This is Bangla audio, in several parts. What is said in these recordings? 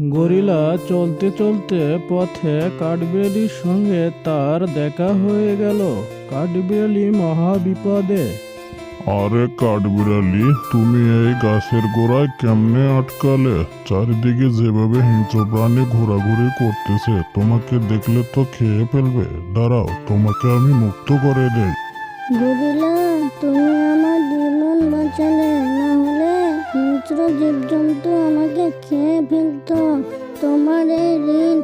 গরিলা চলতে চলতে পথে কাঠবিড়ালির সঙ্গে তার দেখা হয়ে গেল কাঠবিড়ালি মহা বিপদে আরে কাঠবিড়ালি তুমি এই গাছের গোড়ায় কেমনে আটকালে? চারিদিকে যেভাবে হিংস্র প্রাণী ঘোরাঘুরি করতেছে তোমাকে দেখলে তো খেয়ে ফেলবে। দাঁড়াও তোমাকে আমি মুক্ত করে দেই। গরিলা তুমি আমার জীবন বাঁচালে হিংস্র জীবজন্তু আমাকে খেয়ে ফেলতো। তোমার এই ঋণ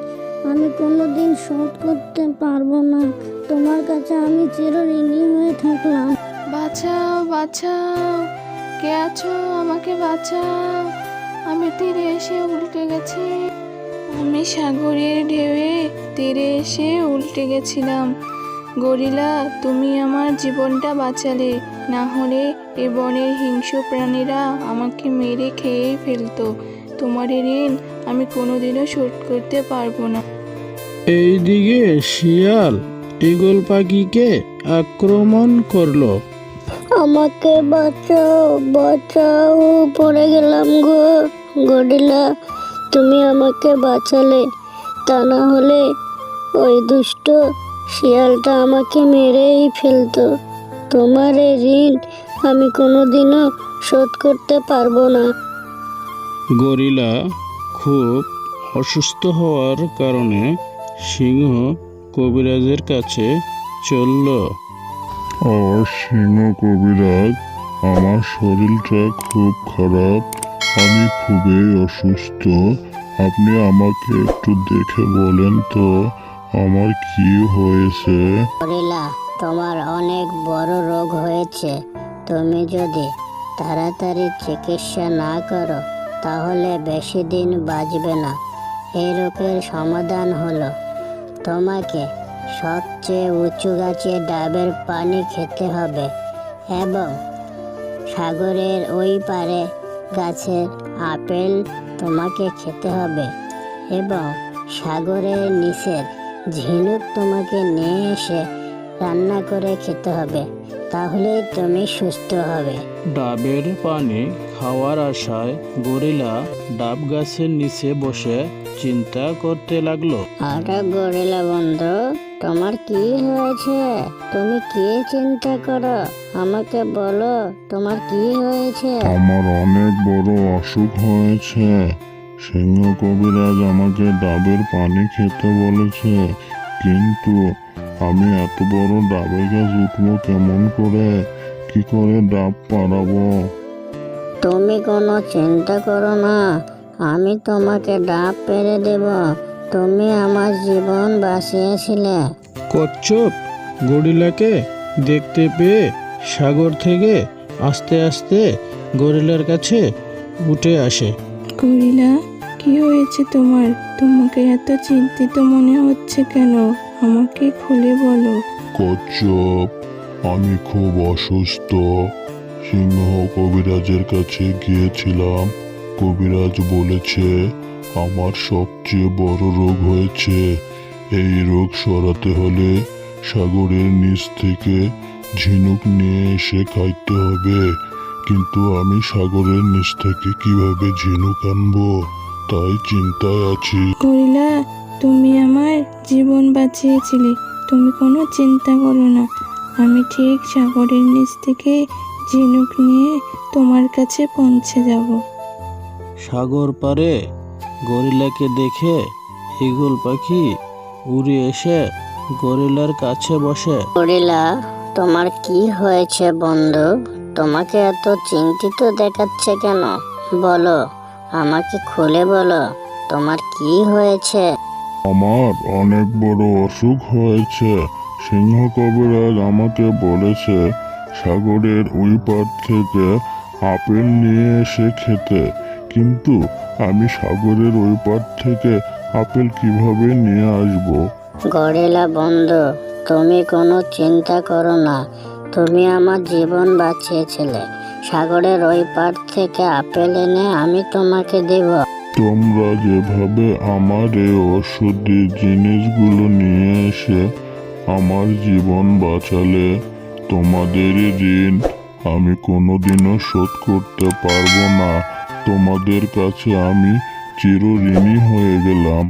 আমি কোনোদিন শোধ করতে পারব না। তোমার কাছে আমি চিরঋণী হয়ে থাকলাম। বাঁচাও বাঁচাও। কে আছো? আমাকে বাঁচাও। আমি তীরে এসে উল্টে গেছি। আমি সাগরের ঢেউয়ে তীরে এসে উল্টে গেছিলাম। গরিলা তুমি আমার জীবনটা বাঁচালে না হলে এ বনের হিংস্র প্রাণীরা আমাকে মেরে খেয়েই ফেলতো। তোমার ঋণ আমি কোনোদিনও শোধ করতে পারব না। এইদিকে শিয়াল ইগল পাখিকে আক্রমণ করল। আমাকে বাঁচাও বাঁচাও পড়ে গেলাম গো। গরিলা তুমি আমাকে বাঁচালে তা না হলে ওই দুষ্ট শিয়ালটা আমাকে মেরেই ফেলতো। তোমার এই ঋণ আমি কোনোদিনও শোধ করতে পারব না। গরিলা খুব অসুস্থ হওয়ার কারণে সিংহ কবিরাজের কাছে চলল। ও সিংহ কবিরাজ আমার শরীরটা খুব খারাপ আমি খুবই অসুস্থ। আপনি আমাকে একটু দেখে বলেন তো। আমার কি হয়েছে? গরিলা, তোমার অনেক বড় রোগ হয়েছে। তুমি যদি তাড়াতাড়ি চিকিৎসা না করো, তাহলে বেশি দিন বাঁচবে না। এই রোগের সমাধান হলো, তোমাকে সবচেয়ে উঁচু গাছে ডাবের পানি খেতে হবে এবং সাগরের ওই পারে গাছের আপেল তোমাকে খেতে হবে এবং সাগরের নিচের ঝিনুক তোমাকে নিয়ে এসে রান্না করে খেতে হবে তাহলেই তুমি সুস্থ হবে। ডাবের পানি খাওয়ার আশায় গরিলা ডাব গাছের নিচে বসে চিন্তা করতে লাগল। আরে গরিলা বন্ধু তোমার কি হয়েছে? তুমি কি চিন্তা করো? আমাকে বলো তোমার কি হয়েছে? আমার অনেক বড় অসুখ হয়েছে। সিংহ কবিরাজ আমাকে ডাবের পানি খেতে বলেছে কিন্তু আমি এত বড় ডাবের গাছ উঠবো কেমন করে? কি করে ডাব পাড়াবো? তুমি কোনো চিন্তা করো না আমি তোমাকে ডাব পেরে দেব। তুমি আমার জীবন বাঁচিয়েছিলে। কচ্ছপ গরিলাকে দেখতে পেয়ে সাগর থেকে আস্তে আস্তে গরিলার কাছে উঠে আসে। গরিলা? কি হয়েছে তোমার? তোমাকে এত চিন্তিত মনে হচ্ছে কেন? আমাকে খুলে বলো। কচ্ছপ, আমি খুব অসুস্থ। সিংহ কবিরাজের কাছে গিয়েছিলাম। কবিরাজ বলেছে, আমার সবচেয়ে বড় রোগ হয়েছে। এই রোগ সরাতে হলে সাগরের নিচ থেকে ঝিনুক নিয়ে এসে খাইতে হবে। কিন্তু আমি সাগরের নিচ থেকে কীভাবে ঝিনুক আনব? তাই চিন্তায় আছি। গরিলা তুমি আমার জীবন বাঁচিয়েছিলে। তুমি কোনো চিন্তা করো না। আমি ঠিক সাগরের নিচ থেকে ঝিনুক নিয়ে তোমার কাছে পৌঁছে যাব। সাগর পারে গরিলাকে দেখে ইগল পাখি উড়ে এসে গরিলার কাছে বসে। গরিলা তোমার কি হয়েছে বন্ধু? তোমাকে এত চিন্তিত দেখাচ্ছে কেন? বলো। আমাকে খুলে বলো তোমার কি হয়েছে? আমার অনেক বড় অসুখ হয়েছে। সিংহ কবিরাজ আমাকে বলেছে সাগরের ওই পার থেকে আপেল নিয়ে এসে খেতে। কিন্তু আমি সাগরের ওই পার থেকে আপেল কীভাবে নিয়ে আসব? গড়েলা বন্ধু তুমি কোনো চিন্তা করো না। তুমি আমার জীবন বাঁচিয়েছিলে। সাগরের ওই পার থেকে আপেল এনে আমি তোমাকে দেব। তোমরা যেভাবে আমার এই ওষুধি জিনিসগুলো নিয়ে এসে আমার জীবন বাঁচালে তোমাদের ঋণ আমি কোনোদিনও শোধ করতে পারব না। তোমাদের কাছে আমি চিরঋণী হয়ে গেলাম।